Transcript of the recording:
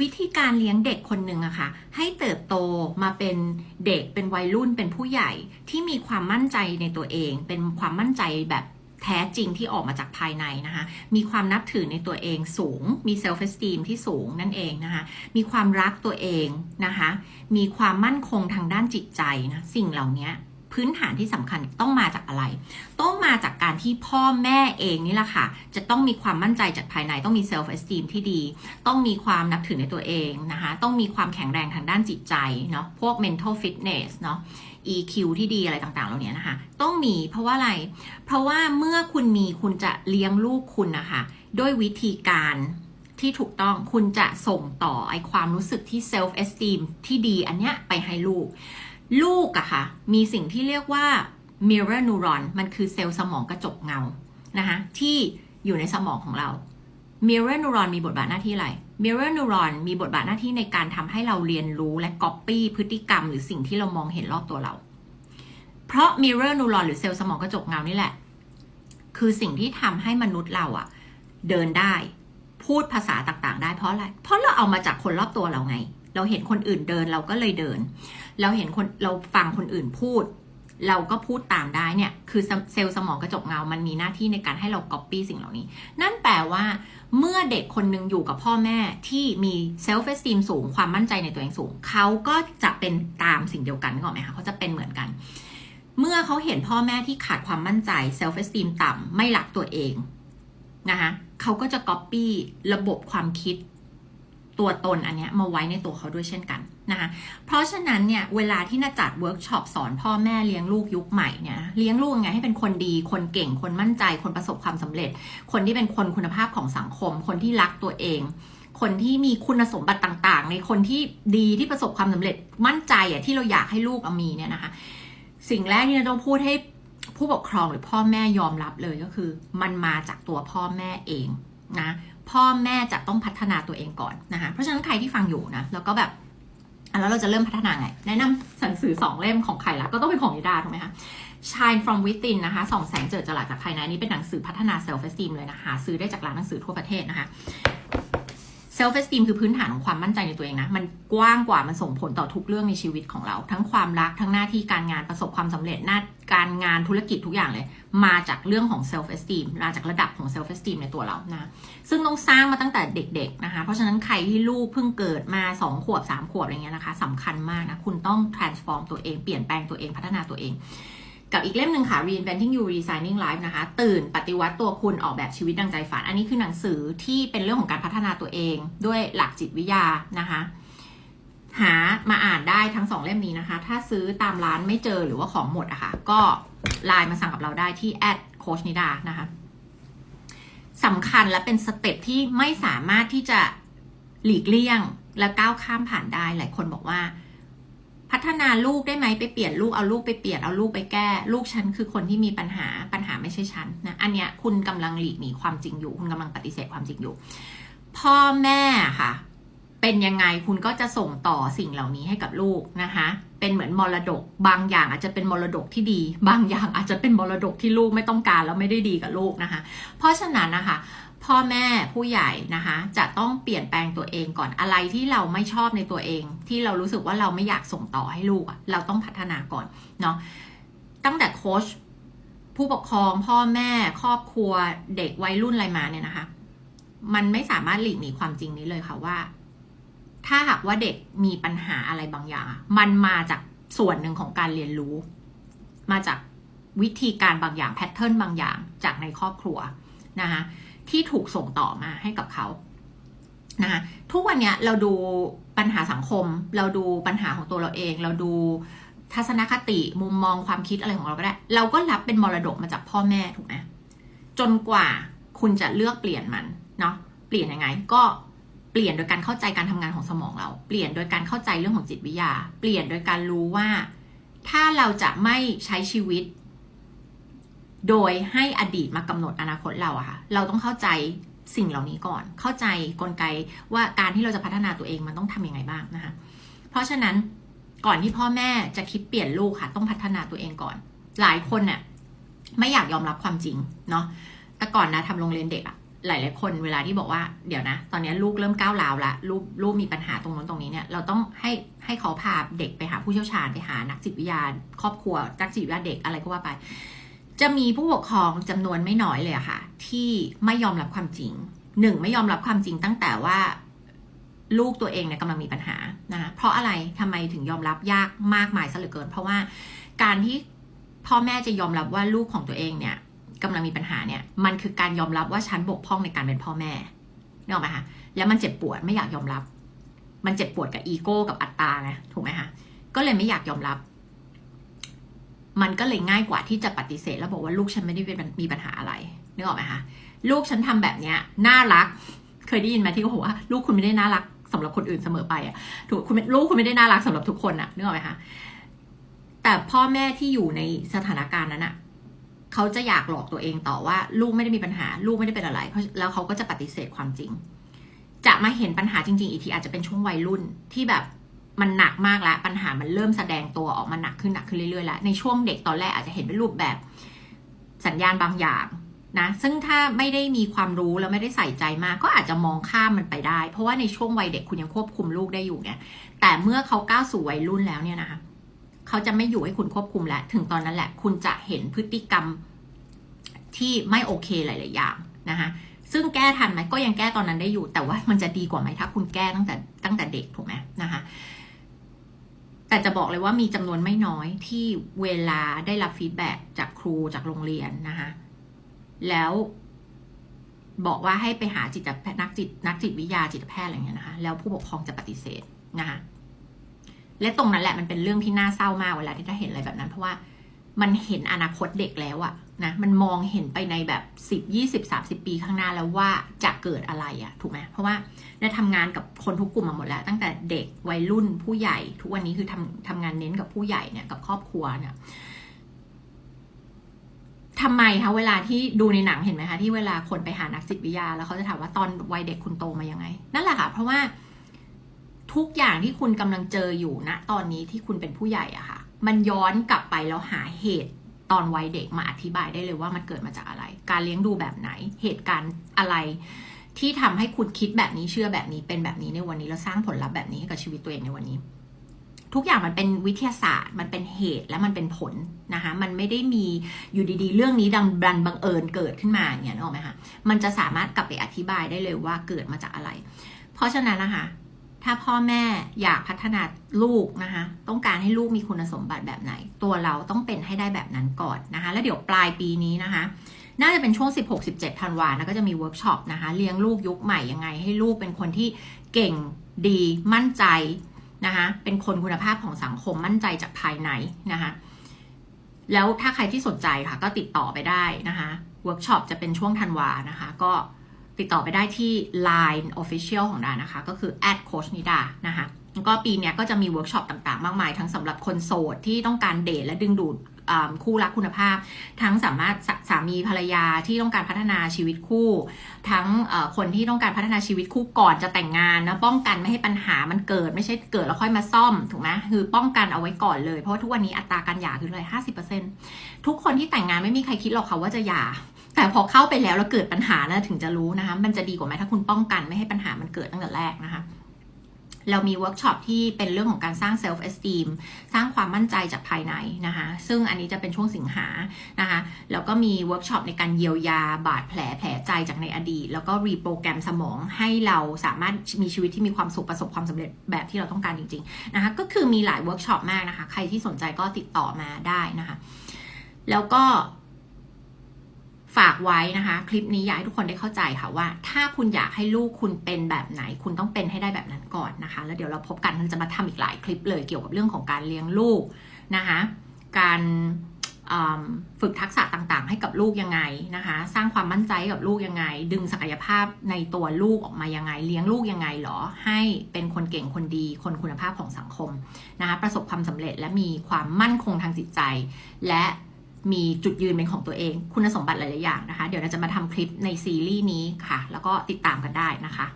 วิธีการเลี้ยงเด็กคนหนึ่งอะค่ะ ให้เติบโตมาเป็นเด็กเป็นวัยรุ่นเป็นผู้ใหญ่ที่มีความมั่นใจในตัวเอง เป็นความมั่นใจแบบแท้จริงที่ออกมาจากภายในนะคะ มีความนับถือในตัวเองสูง มีเซลฟ์เอสตีมที่สูงนั่นเองนะคะ มีความรักตัวเองนะคะ มีความมั่นคงทางด้านจิตใจนะ สิ่งเหล่านี้ พื้นฐานที่สำคัญต้องมาจากอะไร ต้องมาจากการที่พ่อแม่เองนี่แหละค่ะ จะต้องมีความมั่นใจจากภายในต้องมีเซลฟ์เอสตีมที่ดี ต้องมีความนับถือในตัวเองนะคะ ต้องมีความแข็งแรงทางด้านจิตใจเนาะพวก mental fitness เนาะ EQ ที่ดีอะไรต่างๆเหล่านี้นะคะ ต้องมีเพราะว่าอะไร เพราะว่าเมื่อคุณมีคุณจะเลี้ยงลูกคุณนะคะ ด้วยวิธีการที่ถูกต้องคุณจะส่งต่อไอความรู้สึกที่ self esteem ที่ดีอันเนี้ยไปให้ลูก ลูกอะค่ะ มีสิ่งที่เรียกว่า mirror neuron มันคือเซลล์สมองกระจกเงานะคะที่อยู่ในสมองของเรา mirror neuron มีบทบาทหน้าที่อะไร mirror neuron มีบทบาทหน้าที่ในการทำให้เราเรียนรู้และ copy พฤติกรรม หรือสิ่งที่เรามองเห็นรอบตัวเรา เพราะ mirror neuron หรือเซลล์สมองกระจกเงานี่แหละ คือสิ่งที่ทำให้มนุษย์เราอะเดินได้ พูดภาษาต่างๆ ได้เพราะอะไร เพราะเราเอามาจากคนรอบตัวเราไง เราเห็นคนอื่นเดินเราก็เลยเดิน เราเห็นคนเราฟังคนอื่นพูด เราก็พูดตามได้เนี่ย คือเซลล์สมองกระจกเงา มันมีหน้าที่ในการให้เราก๊อปปี้สิ่งเหล่านี้ นั่นแปลว่า เมื่อเด็กคนหนึ่งอยู่กับพ่อแม่ที่มีเซลฟ์เอสติมสูง ความมั่นใจในตัวเองสูง เขาก็จะเป็นตามสิ่งเดียวกันนึกออกไหมคะเขาจะเป็นเหมือนกัน เมื่อเขาเห็นพ่อแม่ที่ขาดความมั่นใจเซลฟ์เอสติมต่ำไม่รักตัวเองนะคะเขาก็จะก๊อปปี้ระบบความคิด ตัวตนอันเนี้ยมาไว้ในตัวเขาด้วยเช่นกันนะคะ เพราะฉะนั้นเนี่ยเวลาที่น่าจัดเวิร์กช็อปสอนพ่อแม่เลี้ยงลูกยุคใหม่เนี่ยเลี้ยงลูกยังไงให้เป็นคนดี คนเก่งคนมั่นใจคนประสบความสำเร็จ คนที่เป็นคนคุณภาพของสังคม คนที่รักตัวเอง คนที่มีคุณสมบัติต่างๆ ในคนที่ดีที่ประสบความสำเร็จมั่นใจอะที่เราอยากให้ลูกมีเนี่ยนะคะ สิ่งแรกที่เราต้องพูดให้ผู้ปกครองหรือพ่อแม่ยอมรับเลยก็คือ มันมาจากตัวพ่อแม่เองนะ พ่อแม่จะต้องพัฒนาตัวเองก่อนนะคะเพราะฉะนั้นใครที่ฟังอยู่นะแล้วก็แบบอะแล้วเราจะเริ่มพัฒนาไง แนะนำหนังสือสองเล่มของใครละก็ต้องเป็นของนิดาถูกไหมคะ Shine from within นะคะสองแสงเจิดจรัสจากภายในนี่เป็นหนังสือพัฒนา self esteem เลยนะคะหาซื้อได้จากร้านหนังสือทั่วประเทศนะคะ self esteem คือพื้นฐานของความมั่นใจในตัวเองนะ มันกว้างกว่ามันส่งผลต่อทุกเรื่องในชีวิตของเรา ทั้งความรักทั้งหน้าที่การงานประสบความสำเร็จหน้า การงานธุรกิจทุกอย่างเลย มาจากเรื่องของ self esteem มาจากระดับของ self esteem ในตัวเรานะซึ่งต้องสร้างมาตั้งแต่เด็กๆนะคะ เพราะฉะนั้นใครที่ลูกเพิ่งเกิดมา 2 ขวบ 3 ขวบอะไรเงี้ยนะคะสำคัญมากนะ คุณต้อง transform ตัวเองเปลี่ยนแปลงตัวเองพัฒนาตัวเอง กับอีกเล่มหนึ่งค่ะ reinventing you redesigning life นะคะ ตื่นปฏิวัติตัวคุณออกแบบชีวิตดังใจฝัน อันนี้คือหนังสือที่เป็นเรื่องของการพัฒนาตัวเอง ด้วยหลักจิตวิทยานะคะ หามาอ่านได้ทั้งสองเล่มนี้นะคะ ถ้าซื้อตามร้านไม่เจอหรือว่าของหมดอะคะ่ะ ก็ไลน์มาสั่งกับเราได้ที่แอดโคชนิดานะคะสำคัญและเป็นสเต็ปที่ไม่สามารถที่จะหลีกเลี่ยงและก้าวข้ามผ่านได้ หลายคนบอกว่า พัฒนาลูกได้ไหมไปเปลี่ยนลูกเอาลูกไปเปลี่ยนเอาลูกไปแก้ ลูกฉันคือคนที่มีปัญหาปัญหาไม่ใช่ฉันนะอันเนี้ยคุณกำลังหลีกหนีความจริงอยู่ คุณกำลังปฏิเสธความจริงอยู่ พ่อแม่ค่ะ เป็นยังไงคุณก็จะส่งต่อสิ่งเหล่านี้ให้กับลูกนะคะ เป็นเหมือนมรดก บางอย่างอาจจะเป็นมรดกที่ดี บางอย่างอาจจะเป็นมรดกที่ลูกไม่ต้องการแล้วไม่ได้ดีกับลูกนะคะ เพราะฉะนั้นนะคะพ่อแม่ผู้ใหญ่นะคะ จะต้องเปลี่ยนแปลงตัวเองก่อนอะไรที่เราไม่ชอบในตัวเอง ที่เรารู้สึกว่าเราไม่อยากส่งต่อให้ลูกเราต้องพัฒนาก่อนเนาะตั้งแต่โค้ชผู้ปกครองพ่อแม่ครอบครัวเด็กวัยรุ่นอะไรมาเนี่ยนะคะ มันไม่สามารถหลีกหนีความจริงนี้เลยค่ะว่า ถ้าหากว่าเด็กมีปัญหาอะไรบางอย่าง มันมาจากส่วนหนึ่งของการเรียนรู้ มาจากวิธีการบางอย่างแพทเทิร์นบางอย่างจากในครอบครัวนะคะที่ถูกส่งต่อมาให้กับเขานะคะทุกวันเนี้ยเราดูปัญหาสังคม เราดูปัญหาของตัวเราเอง เราดูทัศนคติมุมมองความคิดอะไรของเราก็ได้ เราก็รับเป็นมรดกมาจากพ่อแม่ถูกไหมจนกว่าคุณจะเลือกเปลี่ยนมันเนาะเปลี่ยนยังไง ก็ เปลี่ยนโดยการเข้าใจการทำงานของสมองเรา เปลี่ยนโดยการเข้าใจเรื่องของจิตวิทยา เปลี่ยนโดยการรู้ว่า ถ้าเราจะไม่ใช้ชีวิต โดยให้อดีตมากำหนดอนาคตเราอะค่ะ เราต้องเข้าใจสิ่งเหล่านี้ก่อน เข้าใจกลไกว่าการที่เราจะพัฒนาตัวเองมันต้องทำยังไงบ้างนะคะ เพราะฉะนั้นก่อนที่พ่อแม่จะคิดเปลี่ยนลูกค่ะ ต้องพัฒนาตัวเองก่อน หลายคนเนี่ยไม่อยากยอมรับความจริงเนาะแต่ก่อนนะทำโรงเรียนเด็กอะ หลาย ๆ คนเวลาที่บอกว่าเดี๋ยวนะ ตอนนี้ลูกเริ่มก้าวร้าวละลูกลูกมีปัญหาตรงนู้นตรงนี้เนี่ยเราต้องให้ให้เขาพาเด็กไปหาผู้เชี่ยวชาญไปหานักจิตวิทยาครอบครัวนักจิตวิทยาเด็กอะไรก็ว่าไป จะมีผู้ปกครองจำนวนไม่น้อยเลยค่ะ ที่ไม่ยอมรับความจริงหนึ่งไม่ยอมรับความจริงตั้งแต่ว่าลูกตัวเองเนี่ยกำลังมีปัญหานะคะเพราะอะไรทำไมถึงยอมรับยากมากมายซะเหลือเกิน เพราะว่าการที่พ่อแม่จะยอมรับว่าลูกของตัวเองเนี่ย กำลังมีปัญหาเนี่ย มันคือการยอมรับว่าฉันบกพร่องในการเป็นพ่อแม่นึกออกไหมคะแล้วมันเจ็บปวดไม่อยากยอมรับ มันเจ็บปวดกับอีโก้กับอัตตาไงถูกไหมคะก็เลยไม่อยากยอมรับ มันก็เลยง่ายกว่าที่จะปฏิเสธ แล้วบอกว่าลูกฉันไม่ได้เป็นมีปัญหาอะไรนึกออกไหมคะลูกฉันทำแบบเนี้ยน่ารัก เคยได้ยินไหมที่เขาบอกว่า ลูกคุณไม่ได้น่ารักสำหรับคนอื่นเสมอไปอะถูกคุณลูกคุณไม่ได้น่ารักสำหรับทุกคนอะนึกออกไหมคะแต่พ่อแม่ที่อยู่ในสถานการณ์นั้นอะ เขาจะอยากหลอกตัวเองต่อว่าลูกไม่ได้มีปัญหา ลูกไม่ได้เป็นอะไรแล้วเขาก็จะปฏิเสธความจริง จะมาเห็นปัญหาจริง ๆ อีกทีอาจจะเป็นช่วงวัยรุ่นที่แบบมันหนักมากแล้วปัญหามันเริ่มแสดงตัวออกมาหนักขึ้นหนักขึ้นเรื่อยๆแล้วในช่วงเด็กตอนแรกอาจจะเห็นเป็นรูปแบบสัญญาณบางอย่างนะซึ่งถ้าไม่ได้มีความรู้แล้วไม่ได้ใส่ใจมาก ก็อาจจะมองข้ามมันไปได้ เพราะว่าในช่วงวัยเด็กคุณยังควบคุมลูกได้อยู่เนี่ยแต่เมื่อเขาก้าวสู่วัยรุ่นแล้วเนี่ยนะคะ เขาจะไม่อยู่ให้คุณควบคุมแล้ว ถึงตอนนั้นแหละ คุณจะเห็นพฤติกรรมที่ไม่โอเคหลาย ๆ อย่างนะคะซึ่งแก้ทันไหมก็ยังแก้ตอนนั้นได้อยู่ แต่ว่ามันจะดีกว่าไหมถ้าคุณแก้ตั้งแต่ตั้งแต่เด็กถูกไหมนะคะ แต่จะบอกเลยว่ามีจำนวนไม่น้อยที่เวลาได้รับฟีดแบ็จากครูจากโรงเรียนนะคะแล้วบอกว่าให้ไปหาจิตแพทย์นักจิตนักจิตวิทยาจิตแพทย์อะไรเงี้ยนะคะ แล้วผู้ปกครองจะปฏิเสธนะคะ และตรงนั้นแหละมันเป็นเรื่องที่น่าเศร้ามากเวลาที่จะเห็นอะไรแบบนั้น เพราะว่ามันเห็นอนาคตเด็กแล้วอะนะมันมองเห็นไปในแบบสิบยี่สิบสามสิบปีข้างหน้าแล้วว่าจะเกิดอะไรอะถูกไหมเพราะว่าได้ทำงานกับคนทุกกลุ่มมาหมดแล้ว ตั้งแต่เด็กวัยรุ่นผู้ใหญ่ ทุกวันนี้คือทำทำงานเน้นกับผู้ใหญ่เนี่ยกับครอบครัวเนี่ยทำไมคะเวลาที่ดูในหนังเห็นไหมคะที่เวลาคนไปหานักจิตวิทยา แล้วเขาจะถามว่าตอนวัยเด็กคุณโตมายังไง นั่นแหละค่ะ เพราะว่า ทุกอย่างที่คุณกำลังเจออยู่ณตอนนี้ที่คุณเป็นผู้ใหญ่อะค่ะ มันย้อนกลับไปแล้วหาเหตุตอนวัยเด็กมาอธิบายได้เลยว่ามันเกิดมาจากอะไร การเลี้ยงดูแบบไหน เหตุการณ์อะไร ที่ทำให้คุณคิดแบบนี้เชื่อแบบนี้เป็นแบบนี้ในวันนี้แล้วสร้างผลลัพธ์แบบนี้ให้กับชีวิตตัวเองในวันนี้ ทุกอย่างมันเป็นวิทยาศาสตร์ มันเป็นเหตุและมันเป็นผลนะคะ มันไม่ได้มีอยู่ดีๆ เรื่องนี้ดังบันบังเอิญเกิดขึ้นมาอย่างนี้นึกออกไหมคะมันจะสามารถกลับไปอธิบายได้เลยว่าเกิดมาจากอะไร เพราะฉะนั้นนะคะ ถ้าพ่อแม่อยากพัฒนาลูกนะคะ ต้องการให้ลูกมีคุณสมบัติแบบไหน ตัวเราต้องเป็นให้ได้แบบนั้นก่อนนะคะ แล้วเดี๋ยวปลายปีนี้นะคะ น่าจะเป็นช่วง 16-17ธันวานะก็จะมีเวิร์กช็อปนะคะ เลี้ยงลูกยุคใหม่ยังไง ให้ลูกเป็นคนที่เก่งดีมั่นใจนะคะ เป็นคนคุณภาพของสังคมมั่นใจจากภายในนะคะ แล้วถ้าใครที่สนใจค่ะ ก็ติดต่อไปได้นะคะ เวิร์กช็อปจะเป็นช่วงธันวานะคะ ก็ ติดต่อไปได้ที่ Line Official ของดานะคะ ก็คือ @coach nida นะคะแล้วก็ปีนี้ก็จะมีเวิร์กช็อปต่างๆ มากมาย ทั้งสำหรับคนโสดที่ต้องการเดทและดึงดูดคู่รักคุณภาพ ทั้งสามารถสามีภรรยาที่ต้องการพัฒนาชีวิตคู่ ทั้งคนที่ต้องการพัฒนาชีวิตคู่ก่อนจะแต่งงานนะป้องกันไม่ให้ปัญหามันเกิดไม่ใช่เกิดแล้วค่อยมาซ่อมถูกไหมคือป้องกันเอาไว้ก่อนเลยเพราะทุกวันนี้อัตราการหย่าคือเลยห้าสิบเปอร์เซ็นทุกคนที่แต่งงานไม่มีใครคิดหรอกค่ะว่าจะหย่า แต่พอเข้าไปแล้วแล้วเกิดปัญหานะถึงจะรู้นะคะ มันจะดีกว่าไหมถ้าคุณป้องกันไม่ให้ปัญหามันเกิดตั้งแต่แรกนะคะ เรามีเวิร์กช็อปที่เป็นเรื่องของการสร้างเซลฟ์เอสติมสร้างความมั่นใจจากภายในนะคะ ซึ่งอันนี้จะเป็นช่วงสิงหานะคะ แล้วก็มีเวิร์กช็อปในการเยียวยาบาดแผลแผลใจจากในอดีต แล้วก็รีโปรแกรมสมองให้เราสามารถมีชีวิตที่มีความสุขประสบความสำเร็จแบบที่เราต้องการจริง ๆนะคะ ก็คือมีหลายเวิร์กช็อปมากนะคะ ใครที่สนใจก็ติดต่อมาได้นะคะ แล้วก็ ฝากไว้นะคะ คลิปนี้อยากให้ทุกคนได้เข้าใจค่ะว่า ถ้าคุณอยากให้ลูกคุณเป็นแบบไหน คุณต้องเป็นให้ได้แบบนั้นก่อนนะคะ แล้วเดี๋ยวเราพบกันเราจะมาทำอีกหลายคลิปเลยเกี่ยวกับเรื่องของการเลี้ยงลูกนะคะ การฝึกทักษะต่างๆ ให้กับลูกยังไงนะคะ สร้างความมั่นใจกับลูกยังไง ดึงศักยภาพในตัวลูกออกมายังไง เลี้ยงลูกยังไงหรอ ให้เป็นคนเก่งคนดี คนคุณภาพของสังคมนะคะ ประสบความสำเร็จและมีความมั่นคงทางจิตใจ และ มีจุดยืนเป็นของตัวเอง คุณสมบัติหลาย ๆ อย่างนะคะ เดี๋ยวเราจะมาทำคลิปในซีรีส์นี้ค่ะ แล้วก็ติดตามกันได้นะคะ